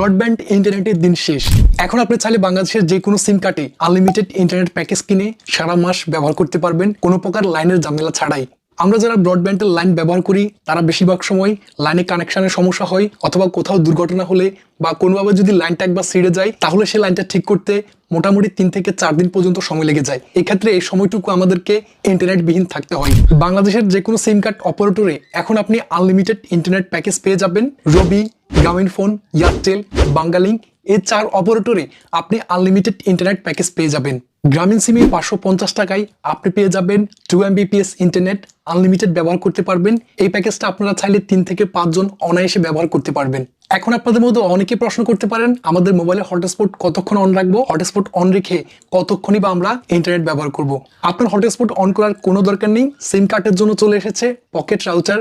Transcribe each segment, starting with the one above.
Broadband ইন্টারনেটের দিন শেষ। এখন আপনি চাইলে বাংলাদেশের যে কোনো সিম কার্ডে আনলিমিটেড ইন্টারনেট প্যাকেজ কিনে সারা মাস ব্যবহার করতে পারবেন, কোনো প্রকার লাইনের ঝামেলা ছাড়াই। আমরা যারা ব্রডব্যান্ডের লাইন ব্যবহার করি, তারা বেশিরভাগ সময় লাইনে কানেকশনের সমস্যা হয়, অথবা কোথাও দুর্ঘটনা হলে বা কোনোভাবে যদি লাইনটা একবার ছিঁড়ে যায়, তাহলে সেই লাইনটা ঠিক করতে মোটামুটি তিন থেকে চার দিন পর্যন্ত সময় লেগে যায়। এক্ষেত্রে এই সময়টুকু আমাদেরকে ইন্টারনেটবিহীন থাকতে হয়। বাংলাদেশের যে কোনো সিম কার্ড অপারেটরে এখন আপনি আনলিমিটেড ইন্টারনেট প্যাকেজ পেয়ে যাবেন। রবি গ্রামীণ ফোন এয়ারটেল বাঙ্গালিং এই চার অপারেটরে আপনি আনলিমিটেড ইন্টারনেট প্যাকেজ পেয়ে যাবেন। গ্রামীণ সিমে পাঁচশো পঞ্চাশ টাকায় আপনি পেয়ে যাবেন টু এমবিপিএস ইন্টারনেট আনলিমিটেড ব্যবহার করতে পারবেন। এই প্যাকেজটা আপনারা চাইলে তিন থেকে পাঁচজন অনায়াসে ব্যবহার করতে পারবেন। এখন আপনাদের মধ্যে অনেকে প্রশ্ন করতে পারেন, আমাদের মোবাইলে হটস্পট কতক্ষণ অন রাখব? হটস্পট অন রেখে কতক্ষণই বা আমরা ইন্টারনেট ব্যবহার করব? আপনার হটস্পট অন করার কোনো দরকার নেই সিম কার্ডের জন্য চলে এসেছে পকেট রাউটার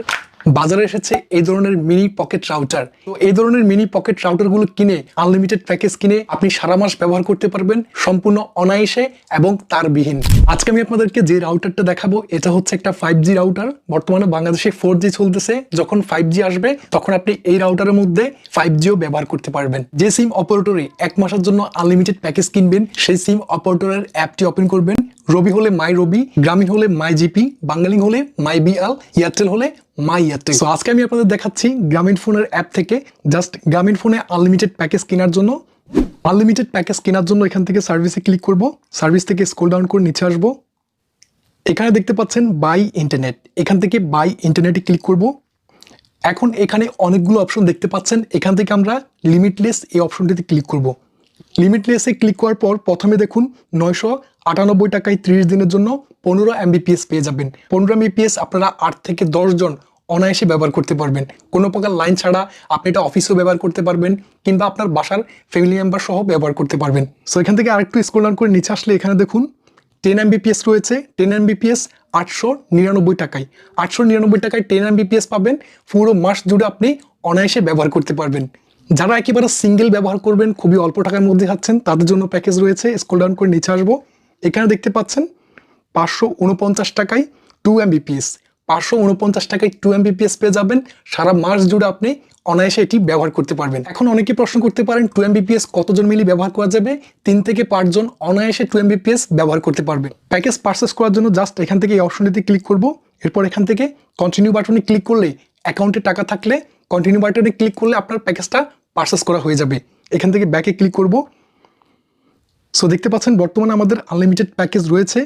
বাজারে এসেছে এই ধরনের মিনি পকেট রাউটার তো এই ধরনের মিনি পকেট রাউটারগুলো কিনে আনলিমিটেড প্যাকেজ কিনে আপনি সারা মাস ব্যবহার করতে পারবেন সম্পূর্ণ অনায়াসে এবং তারবিহীন। আজকে আমি আপনাদেরকে যে রাউটারটা দেখাবো, এটা হচ্ছে একটা ফাইভ জি রাউটার বর্তমানে বাংলাদেশে ফোর জি চলতেছে। যখন ফাইভ জি আসবে, তখন আপনি এই রাউটারের মধ্যে ফাইভ জিও ব্যবহার করতে পারবেন। যে সিম অপারেটরে এক মাসের জন্য আনলিমিটেড প্যাকেজ কিনবেন, সেই সিম অপারেটরের অ্যাপটি ওপেন করবেন। রবি হলে মাই রবি গ্রামীণ হলে মাই জিপি বাঙ্গালিং হলে মাই বিআল এয়ারটেল হলে মাই এয়ারটেল তো আজকে আমি আপনাদের দেখাচ্ছি গ্রামীণ ফোনের অ্যাপ থেকে জাস্ট গ্রামীণ ফোনে আনলিমিটেড প্যাকেজ কেনার জন্য। আনলিমিটেড প্যাকেজ কেনার জন্য এখান থেকে সার্ভিসে ক্লিক করব। সার্ভিস থেকে স্ক্রল ডাউন করে নিচে আসব। এখানে দেখতে পাচ্ছেন বাই ইন্টারনেট এখান থেকে বাই ইন্টারনেটে ক্লিক করব। এখন এখানে অনেকগুলো অপশন দেখতে পাচ্ছেন। এখান থেকে আমরা লিমিটলেস এই অপশনটিতে ক্লিক করব। লিমিটলেসে ক্লিক করার পর প্রথমে দেখুন নয়শো আটানব্বই টাকায় ত্রিশ দিনের জন্য পনেরো এমবিপিএস পেয়ে যাবেন। পনেরো এমবিপিএস আপনারা আট থেকে দশ জন অনায়াসে ব্যবহার করতে পারবেন। কোনো প্রকার লাইন ছাড়া আপনি এটা অফিসেও ব্যবহার করতে পারবেন কিংবা আপনার বাসার ফ্যামিলি মেম্বার সহ ব্যবহার করতে পারবেন। সো এখান থেকে আরেকটু স্ক্রল ডাউন করে নিচে আসলে এখানে দেখুন টেন এমবিপিএস রয়েছে টেন এমবিপিএস আটশো নিরানব্বই টাকায়। আটশো নিরানব্বই টাকায় টেন এমবিপিএস পাবেন, পুরো মাস জুড়ে আপনি অনায়াসে ব্যবহার করতে পারবেন। যারা একেবারে সিঙ্গেল ব্যবহার করবেন, খুবই অল্প টাকার মধ্যে খাচ্ছেন তাদের জন্য প্যাকেজ রয়েছে স্ক্রল ডাউন করে নিচে আসব। এখানে দেখতে পাচ্ছেন, পাঁচশো উনপঞ্চাশ টাকায় টু এমবিপিএস পাঁচশো উনপঞ্চাশ টাকায় টু এমবিপিএস পেয়ে যাবেন। সারা মাস জুড়ে আপনি অনায়াসে এটি ব্যবহার করতে পারবেন। এখন অনেকে প্রশ্ন করতে পারেন টু এমবিপিএস কতজন মিলি ব্যবহার করা যাবে? তিন থেকে পাঁচজন অনায়াসে টু এমবিপিএস ব্যবহার করতে পারবেন প্যাকেজ পারচেস করার জন্য জাস্ট এখান থেকে এই অপশনটিতে ক্লিক করব। এরপর এখান থেকে কন্টিনিউ বাটনে ক্লিক করলে অ্যাকাউন্টে টাকা থাকলে কন্টিনিউ বাটনে ক্লিক করলে আপনার প্যাকেজটা পারচেস করা হয়ে যাবে। এখান থেকে ব্যাকে ক্লিক করব। সো দেখতে পাচ্ছেন বর্তমানে আমাদের আনলিমিটেড প্যাকেজ রয়েছে।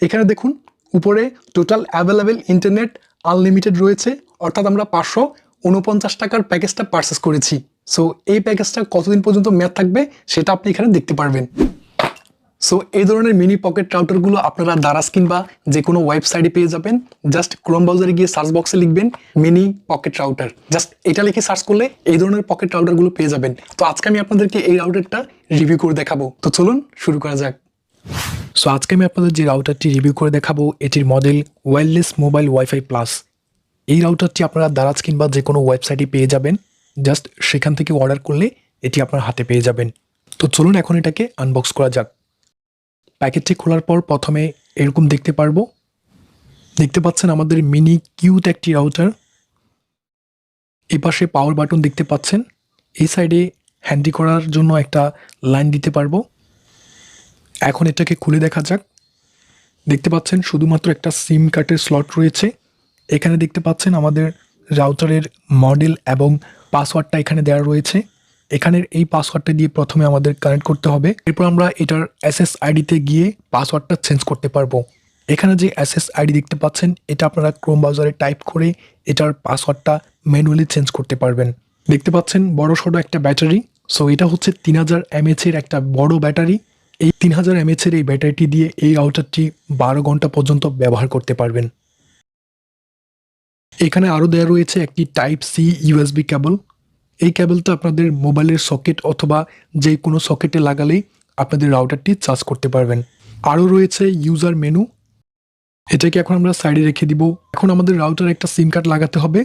এখানে দেখুন উপরে টোটাল অ্যাভেলেবেল ইন্টারনেট আনলিমিটেড রয়েছে, অর্থাৎ আমরা পাঁচশো উনপঞ্চাশ টাকার প্যাকেজটা পারচেস করেছি। সো এই প্যাকেজটা কতদিন পর্যন্ত মেয়াদ থাকবে সেটা আপনি এখানে দেখতে পারবেন। সো এই ধরনের মিনি পকেট রাউটারগুলো আপনারা দারাজ কিংবা যে কোনো ওয়েবসাইটে পেয়ে যাবেন। জাস্ট ক্রোম ব্রাউজারে গিয়ে সার্চ বক্সে লিখবেন মিনি পকেট রাউটার জাস্ট এটা লিখে সার্চ করলে এই ধরনের পকেট রাউটারগুলো পেয়ে যাবেন। তো আজকে আমি আপনাদেরকে এই রাউটারটা রিভিউ করে দেখাবো। তো চলুন শুরু করা যাক। সো আজকে আমি আপনাদের যে রাউটারটি রিভিউ করে দেখাবো, এটির model wireless mobile WiFi plus এই রাউটারটি আপনারা দারাজ কিংবা যে কোনো ওয়েবসাইটে পেয়ে যাবেন। জাস্ট সেখান থেকে অর্ডার করলে এটি আপনার হাতে পেয়ে যাবেন। তো চলুন এখন এটাকে আনবক্স করা যাক। প্যাকেটটি খোলার পর প্রথমে এরকম দেখতে পারব। দেখতে পাচ্ছেন আমাদের মিনি কিউট একটি রাউটার এপাশে পাওয়ার বাটন দেখতে পাচ্ছেন। এই সাইডে হ্যান্ডি করার জন্য একটা লাইন দিতে পারব। এখন এটাকে খুলে দেখা যাক। দেখতে পাচ্ছেন শুধুমাত্র একটা সিম কার্ডের স্লট রয়েছে। এখানে দেখতে পাচ্ছেন আমাদের রাউটারের মডেল এবং পাসওয়ার্ডটা এখানে দেওয়া রয়েছে। এখানের এই পাসওয়ার্ডটা দিয়ে প্রথমে আমাদের কানেক্ট করতে হবে। এরপর আমরা এটার এসএস আইডিতে গিয়ে পাসওয়ার্ডটা চেঞ্জ করতে পারব। এখানে যে এসএস আইডি দেখতে পাচ্ছেন, এটা আপনারা ক্রোম ব্রাউজারে টাইপ করে এটার পাসওয়ার্ডটা ম্যানুয়ালি চেঞ্জ করতে পারবেন। দেখতে পাচ্ছেন বড় সড়ো একটা ব্যাটারি। সো এটা হচ্ছে তিন হাজার এমএচের একটা বড় ব্যাটারি। এই তিন হাজার এমএচের এই ব্যাটারিটি দিয়ে এই রাউটারটি বারো ঘণ্টা পর্যন্ত ব্যবহার করতে পারবেন। এখানে আরও দেওয়া রয়েছে একটি টাইপ সি ইউএসবি কেবল এই কেবলটা আপনাদের মোবাইলের সকেট অথবা যে কোনো সকেটে লাগালেই আপনাদের রাউটারটি চার্জ করতে পারবেন। আরও রয়েছে ইউজার মেনু এটাকে এখন আমরা সাইডে রেখে দিব। এখন আমাদের রাউটার একটা সিম কার্ড লাগাতে হবে।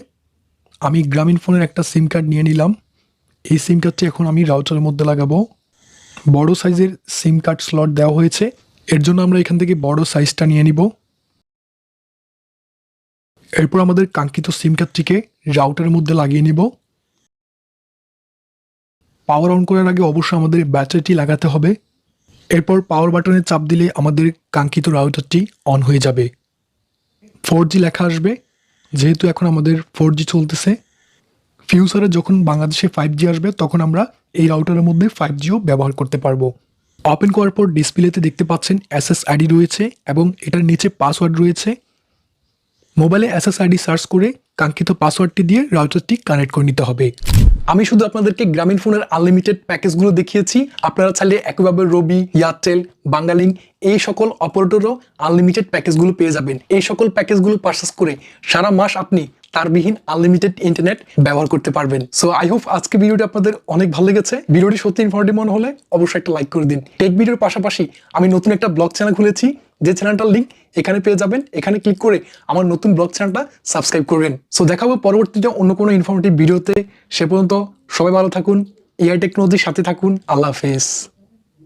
আমি গ্রামীণ ফোনের একটা সিম কার্ড নিয়ে নিলাম। এই সিম কার্ডটি এখন আমি রাউটারের মধ্যে লাগাবো। বড় সাইজের সিম কার্ড স্লট দেওয়া হয়েছে। এর জন্য আমরা এখান থেকে বড় সাইজটা নিয়ে নিব। এরপর আমাদের কাঙ্ক্ষিত সিম কার্ডটিকে রাউটারের মধ্যে লাগিয়ে নিব। পাওয়ার অন করার আগে অবশ্যই আমাদের ব্যাটারিটি লাগাতে হবে। এরপর পাওয়ার বাটনে চাপ দিলে আমাদের কাঙ্ক্ষিত রাউটারটি অন হয়ে যাবে। ফোর লেখা আসবে, যেহেতু এখন আমাদের ফোর চলতেছে। ফিউচারে যখন বাংলাদেশে ফাইভ আসবে, তখন আমরা এই রাউটারের মধ্যে ফাইভ জিও ব্যবহার করতে পারব। ওপেন করার পর ডিসপ্লেতে দেখতে পাচ্ছেন এসএস আইডি রয়েছে এবং এটার নিচে পাসওয়ার্ড রয়েছে। মোবাইলে এসএস আইডি সার্চ করে কাঙ্ক্ষিত পাসওয়ার্ডটি দিয়ে রাউটারটি কানেক্ট করে নিতে হবে। আমি শুধু আপনাদেরকে গ্রামীণ ফোনের আনলিমিটেড প্যাকেজগুলো দেখিয়েছি। আপনারা চাইলে একইভাবে রবি এয়ারটেল বাঙ্গালিং এই সকল অপারেটরও আনলিমিটেড প্যাকেজগুলো পেয়ে যাবেন। এই সকল প্যাকেজগুলো পারচেস করে সারা মাস আপনি তারবিহীন আনলিমিটেড ইন্টারনেট ব্যবহার করতে পারবেন। সো আই হোপ আজকে ভিডিওটি আপনাদের অনেক ভালো লেগেছে। ভিডিওটি সত্যি ইনফরমেটিভ মনে হলে অবশ্যই একটা লাইক করে দিন। টেক ভিডিওর পাশাপাশি আমি নতুন একটা ব্লগ চ্যানেল খুলেছি। যে চ্যানেলটার লিঙ্ক এখানে পেয়ে যাবেন। এখানে ক্লিক করে আমার নতুন ব্লগ চ্যানেলটা সাবস্ক্রাইব করবেন। সো দেখাবো পরবর্তীতে অন্য কোনো ইনফরমেটিভ ভিডিওতে সে পর্যন্ত সবাই ভালো থাকুন। এআই টেকনোলজির সাথে থাকুন। আল্লাহ হাফেজ।